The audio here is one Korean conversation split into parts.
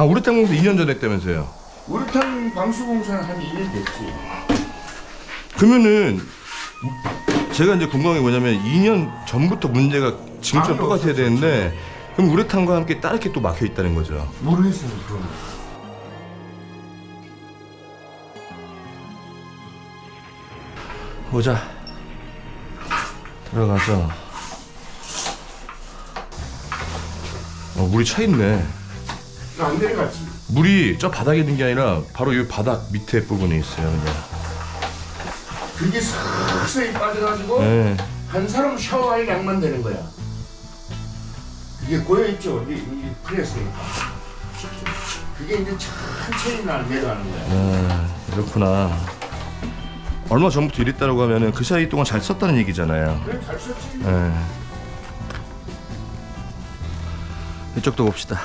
아 우레탄 공사 2년 전에 했다면서요? 우레탄 방수 공사는 한 2년 됐지. 그러면은 제가 이제 궁금한 게 뭐냐면 2년 전부터 문제가 지금처럼 똑같아야 되는데 그럼 우레탄과 함께 다르게 또 막혀 있다는 거죠? 모르겠어요, 그건. 보자. 들어가서. 어 물이 차 있네 안 내려갔지. 물이 저 바닥에 있는 게 아니라 바로 이 바닥 밑에 부분에 있어요 그냥 그게 싹싹이 빠져가지고 네. 한 사람 샤워할 양만 되는 거야. 그게 고여있죠, 이, 이 프레스니까. 그게 이제 천천히 나 내려가는 거야. 아, 이렇구나 얼마 전부터 이랬다고 하면은 그 사이 동안 잘 썼다는 얘기잖아요 그래, 잘 썼지. 네. 이쪽도 봅시다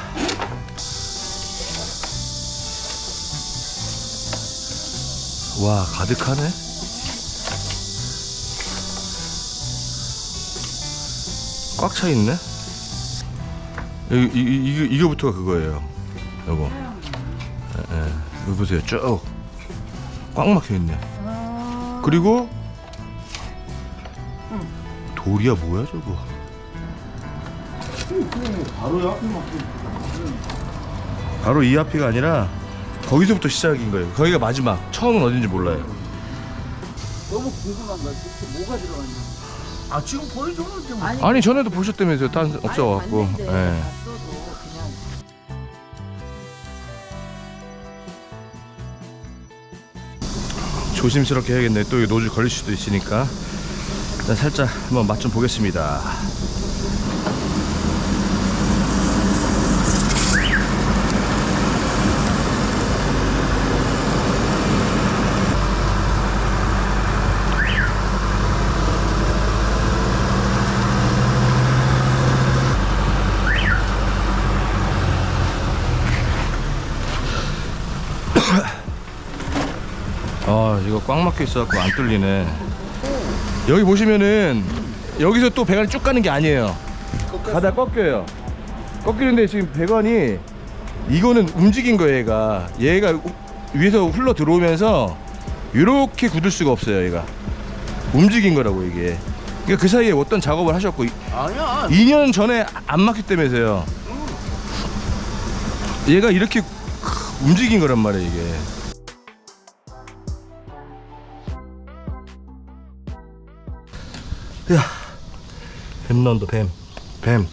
와 가득하네. 꽉 차 있네. 이, 이, 이, 이, 이거부터가 그거예요 요거. 예, 예. 이거 보세요. 쭉. 꽉 막혀 있네. 그리고 돌이야 뭐야 저거? 바로 옆에 막 바로 이 앞이가 아니라 거기서부터 시작인 거예요 거기가 마지막 처음은 어딘지 몰라요 너무 궁금한 거야. 도대체 뭐가 들어갔는지. 아, 지금 보여줬는데 뭐. 아니, 아니 전에도 보셨다면서요 딴 없어갖고 봤는데 예. 봤어도 그냥 조심스럽게 해야겠네 또 이거 노즐 걸릴 수도 있으니까 일단 살짝 한번 맛 좀 보겠습니다 아 이거 꽉 막혀 있어갖고 안 뚫리네. 여기 보시면은 여기서 또 배관이 쭉 가는 게 아니에요. 가다 꺾여요. 꺾이는데 지금 배관이 이거는 움직인 거예요 얘가. 얘가 우- 위에서 흘러 들어오면서 이렇게 굳을 수가 없어요 얘가. 움직인 거라고 이게. 그러니까 그 사이에 어떤 작업을 하셨고 이- 아니야. 2년 전에 안 막혔다면서요. 얘가 이렇게 움직인 거란 말이에요 이게 야, 뱀 나온다 뱀, 뱀.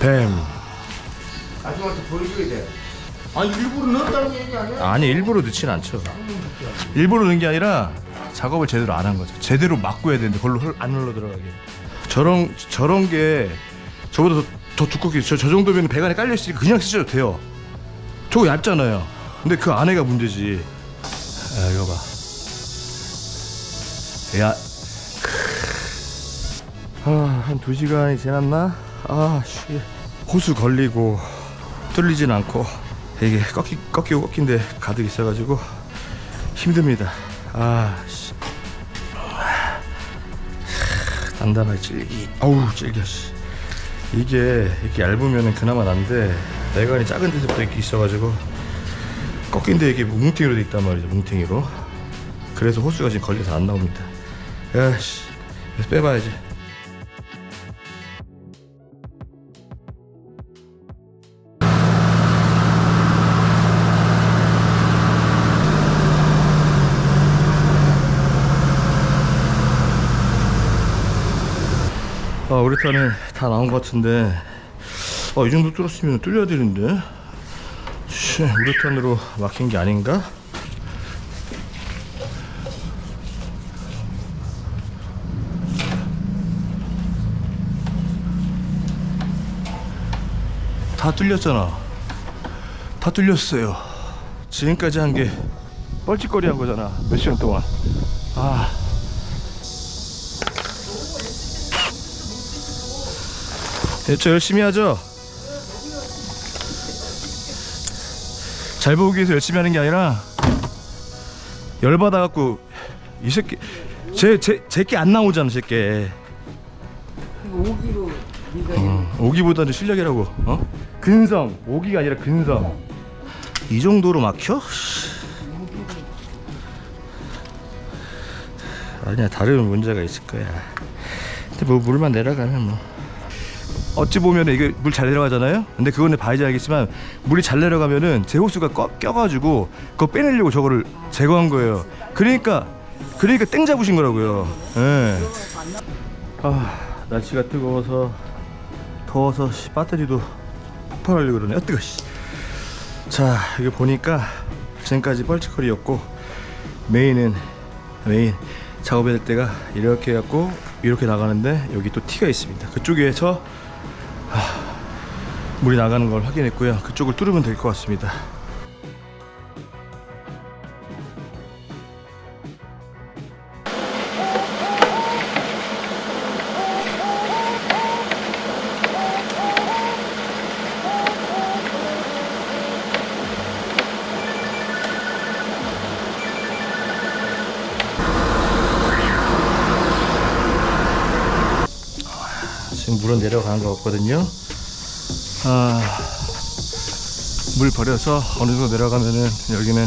뱀. 아줌마한테 보여줘야 돼. 아니, 일부러 넣었다는 얘기 아니야? 아니 일부러 넣진 않죠. 일부러 넣은 게 아니라 작업을 제대로 안 한 거죠. 제대로 막고 해야 되는데 걸로 흘- 안 흘러 들어가게. 저런 저런 게 저보다 더, 더 두껍게 저, 저 정도면 배관에 깔려 있으니까 그냥 쓰셔도 돼요. 저거 얇잖아요. 근데 그 안에가 문제지. 야 이거 봐. 야. 아 한 두 시간이 지났나? 아 씨. 호수 걸리고 뚫리진 않고 이게 꺾기 꺾이고 꺾인 데 가득 있어가지고 힘듭니다. 아 씨. 단단하게 질기. 어우 질겨 씨. 이게 이렇게 얇으면은 그나마 난데 내관이 작은 데서부터 이렇게 있어가지고 꺾인 데 이게 뭉탱이로 돼 있단 말이죠 뭉탱이로. 그래서 호수가 지금 걸려서 안 나옵니다. 야씨 빼봐야지. 아 우레탄은 다 나온 것 같은데. 아이 정도 뚫었으면 뚫려야 되는데. 씨, 우레탄으로 막힌 게 아닌가? 다 뚫렸잖아. 다 뚫렸어요. 지금까지 한 게 뻘짓거리 한 거잖아 몇 시간 동안. 아 예, 저 열심히 하죠. 잘 보기 위해서 열심히 하는 게 아니라 열받아 갖고 이 새끼 제 제제게 안 나오잖아 제게. 오기로 어, 오기보다는 실력이라고 어? 근성 오기가 아니라 근성. 이 정도로 막혀? 씨. 아니야 다른 문제가 있을 거야. 근데 뭐 물만 내려가면 뭐 어찌 보면 이게 물 잘 내려가잖아요? 근데 그거는 봐야지 알겠지만 물이 잘 내려가면은 제 호수가 꺼, 껴가지고 그거 빼내려고 저거를 제거한 거예요. 그러니까 그러니까 땡 잡으신 거라고요. 예. 아 날씨가 뜨거워서 더워서 씨, 배터리도 폭발하려고 그러네. 아 뜨거 씨. 자 여기 보니까 지금까지 뻘치거리였고 메인은 메인 작업해야 될 때가 이렇게 해갖고 이렇게 나가는데 여기 또 T가 있습니다. 그쪽에서 하, 물이 나가는 걸 확인했고요. 그쪽을 뚫으면 될 것 같습니다 내려가는 것 같거든요. 아, 물 버려서 어느 정도 내려가면은 여기는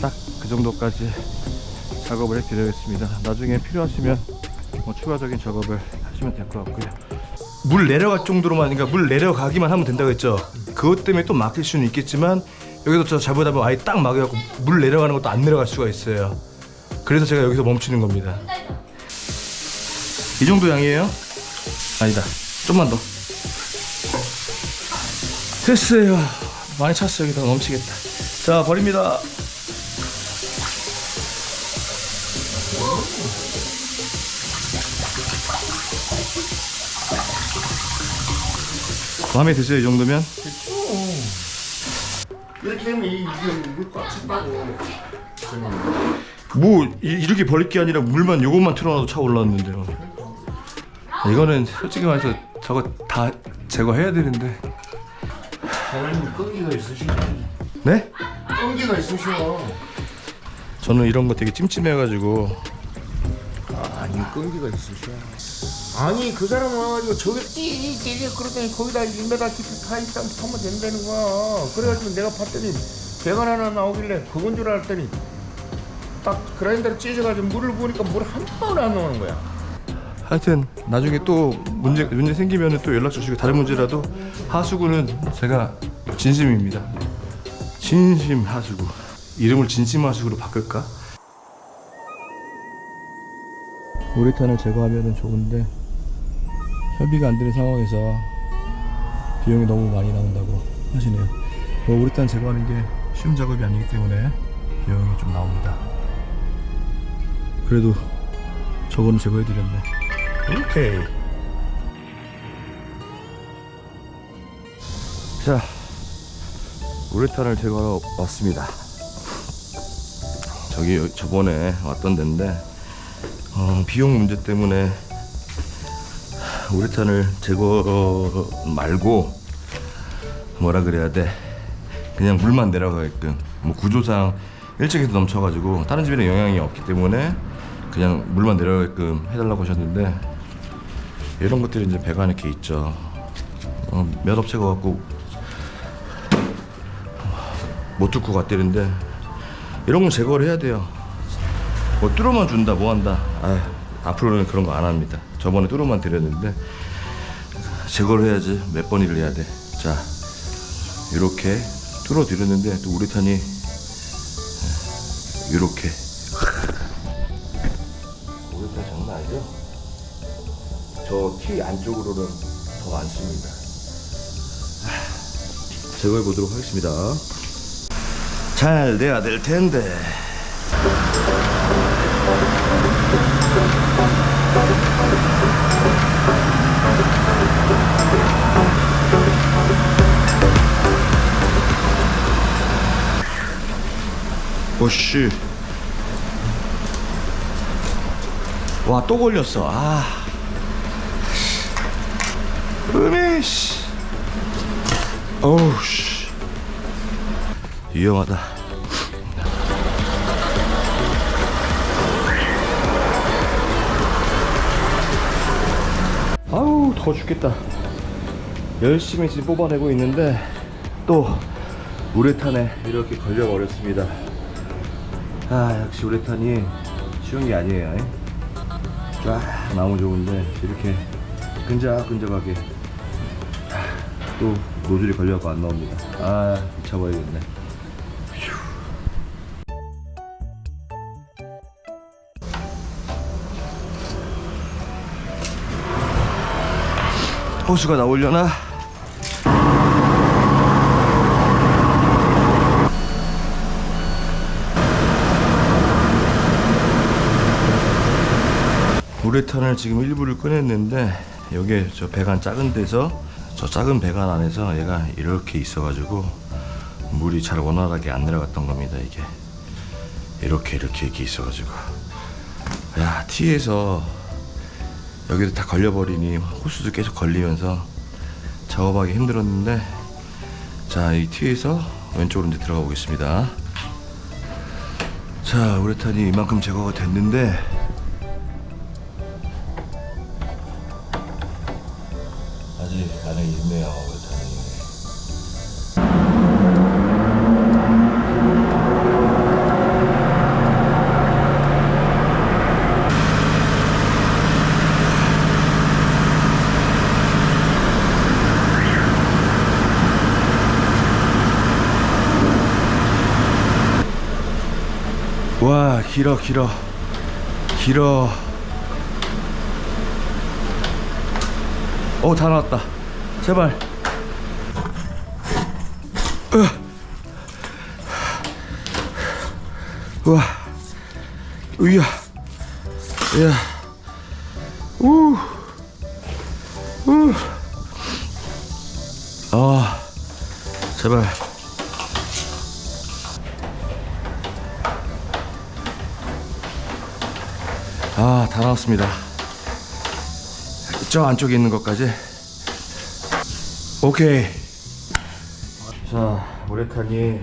딱 그 정도까지 작업을 해드리겠습니다. 나중에 필요하시면 뭐 추가적인 작업을 하시면 될 것 같고요. 물 내려갈 정도로만 그러니까 물 내려가기만 하면 된다고 했죠. 그것 때문에 또 막힐 수는 있겠지만 여기서 저 잘못하면 아예 딱 막여갖고 물 내려가는 것도 안 내려갈 수가 있어요. 그래서 제가 여기서 멈추는 겁니다. 이 정도 양이에요? 아니다. 좀만 더. 됐어요. 많이 찼어요. 여기다 넘치겠다. 자, 버립니다. 마음에 드세요, 이 정도면? 이렇게 하면 이- 이게 물꽉 찼다고. 뭐 이, 이렇게 버릴 게 아니라 물만 요것만 틀어놔도 차 올라왔는데요. 이거는 솔직히 말해서 저거 다 제거해야 되는데. 사장님 끈기가 있으시네. 네? 끈기가 있으셔. 저는 이런 거 되게 찜찜해가지고 아니 끈기가 있으셔. 아니 그 사람 와가지고 저기 띠띠 그러더니 거기다 1m 깊이 파 있다 하면 된다는 거야. 그래가지고 내가 봤더니 배관 하나 나오길래 그건 줄 알았더니 딱 그라인더로 찢어가지고 물을 부으니까 물 한 방울 안 나오는 거야. 하여튼 나중에 또 문제 문제 생기면은 또 연락 주시고 다른 문제라도 하수구는 제가 진심입니다. 진심 하수구. 이름을 진심 하수구로 바꿀까? 우레탄을 제거하면은 좋은데 협의가 안 되는 상황에서 비용이 너무 많이 나온다고 하시네요. 뭐 우레탄 제거하는 게 쉬운 작업이 아니기 때문에 비용이 좀 나옵니다. 그래도 저거는 제거해드렸네. 오케이. 자, 우레탄을 제거하러 왔습니다. 저기 여- 저번에 왔던 데인데 어, 비용 문제 때문에 우레탄을 제거 말고 뭐라 그래야 돼? 그냥 물만 내려가게끔 뭐 구조상 1층에서 넘쳐가지고 다른 집에는 영향이 없기 때문에 그냥 물만 내려가게끔 해달라고 하셨는데 이런 것들이 이제 배관에 이렇게 있죠. 어, 몇 업체가 갖고 못 뚫고 갔대는데 이런 건 제거를 해야 돼요. 뭐 뚫어만 준다, 뭐 한다. 아, 앞으로는 그런 거 안 합니다. 저번에 뚫어만 드렸는데 제거를 해야지 몇 번 일을 해야 돼. 자, 이렇게 뚫어 드렸는데 또 우레탄이 이렇게 저티 안쪽으로는 더 많습니다. 제거해 보도록 하겠습니다. 잘 돼야 될 텐데. 오씨. 와, 또 걸렸어. 아. 음이 씨. 어우 씨. 위험하다. 아우 더 죽겠다. 열심히 지금 뽑아내고 있는데 또 우레탄에 이렇게 걸려버렸습니다. 아 역시 우레탄이 쉬운 게 아니에요. 쫙 나무 좋은데 이렇게 끈적끈적하게 또 노즐이 걸려갖고 안 나옵니다. 아 미쳐버리겠네. 호수가 나오려나? 우레탄을 지금 일부를 꺼냈는데 여기에 저 배관 작은 데서 저 작은 배관 안에서 얘가 이렇게 있어가지고 물이 잘 원활하게 안 내려갔던 겁니다 이게. 이렇게 이렇게 이렇게 있어가지고. 야 티에서 여기도 다 걸려버리니 호수도 계속 걸리면서 작업하기 힘들었는데 자이 티에서 왼쪽으로 이제 들어가 보겠습니다. 자 우레탄이 이만큼 제거가 됐는데 길어 길어. 길어. 어다 나왔다. 제발. 으. 우와. 으야. 야. 우. 우. 아 제발 아, 다 나왔습니다. 저 안쪽에 있는 것까지. 오케이. 자, 우레탄이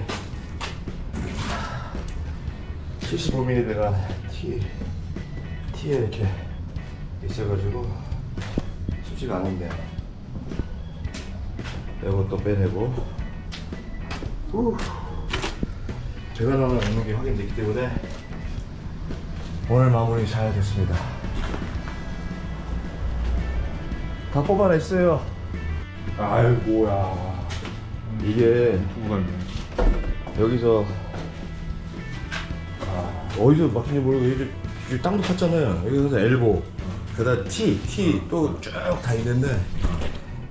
75mm 배가 T, T에 이렇게 있어가지고 쉽지가 않은데. 이것도 빼내고. 후. 제가 나오는 게 확인됐기 때문에 오늘 마무리 잘 됐습니다. 다 뽑아냈어요. 아이고야. 이게 여기서 아, 어디서 막힌지 모르고 여기, 여기 땅도 팠잖아요. 여기서 엘보, 그다음 T, T 또 쭉 다 있는데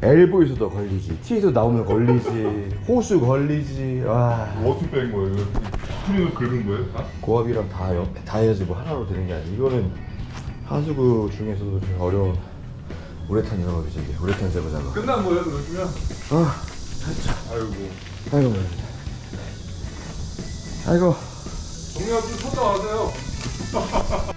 엘보에서도 걸리지, T에서 나오면 걸리지, 호수 걸리지. 와. 어떻게 뺀 거예요? 스크린을 긁은 거예요? 다? 고압이랑 다, 옆- 다 해야지 뭐 하나로 되는 게 아니야. 이거는 하수구 중에서도 좀 어려운 우레탄 작업이지 이게 우레탄 제거 작업. 끝난 거예요, 그러시면? 아, 진짜. 아이고. 아이고. 아이고. 동네가 좀 쳤다 와세요.